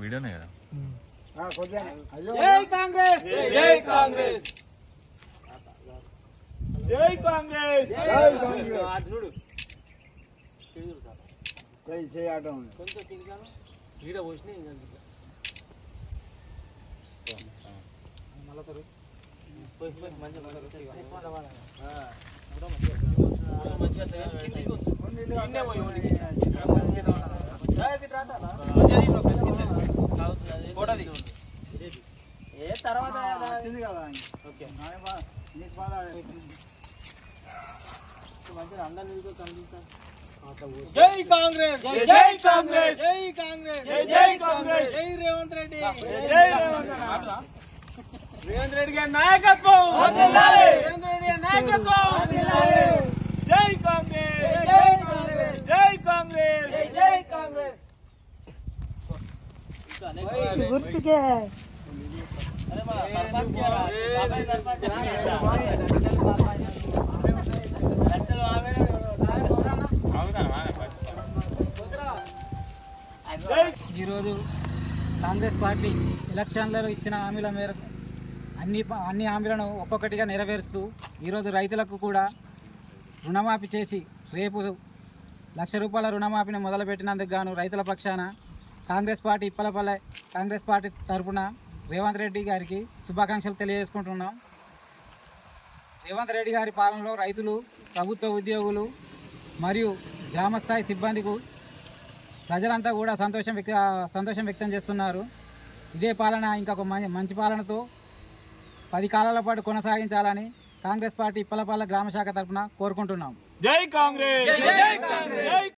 వీడియోనే కదా? జై కాంగ్రెస్! జై కాంగ్రెస్! జై కాంగ్రెస్! చూడు. ఈడ పోసిన ఏ తర్వాత జై కాంగ్రెస్ జై కాంగ్రెస్ జై కాంగ్రెస్ జై కాంగ్రెస్ జై రేవంత్ రెడ్డి జై రేవంత్ అన్న. రేవంత్ రెడ్డి గారి నాయకత్వం రేవంత్ రెడ్డి గారి నాయకత్వం జై కాంగ్రెస్ జై కాంగ్రెస్ జై కాంగ్రెస్ జై కాంగ్రెస్ గుర్తుకే. ఈరోజు కాంగ్రెస్ పార్టీ ఎలక్షన్లలో ఇచ్చిన హామీల మేరకు అన్ని ప- అన్ని హామీలను ఒక్కొక్కటిగా నెరవేరుస్తూ ఈరోజు రైతులకు కూడా రుణమాఫీ చేసి రేపు లక్ష రూపాయల రుణమాఫీని మొదలుపెట్టినందుకు గాను రైతుల పక్షాన కాంగ్రెస్ పార్టీ ఇప్పలపల్లె కాంగ్రెస్ పార్టీ తరఫున రేవంత్ రెడ్డి గారికి శుభాకాంక్షలు తెలియజేసుకుంటున్నాం. రేవంత్ రెడ్డి గారి పాలనలో రైతులు ప్రభుత్వ ఉద్యోగులు మరియు గ్రామస్థాయి సిబ్బందికు ప్రజలంతా కూడా సంతోషం వ్యక్త సంతోషం వ్యక్తం చేస్తున్నారు. ఇదే పాలన ఇంకొక మంచి మంచి పాలనతో పది కాలాల పాటు కొనసాగించాలని కాంగ్రెస్ పార్టీ ఇప్పలపాల గ్రామ శాఖ తరఫున కోరుకుంటున్నాం. జై కాంగ్రెస్!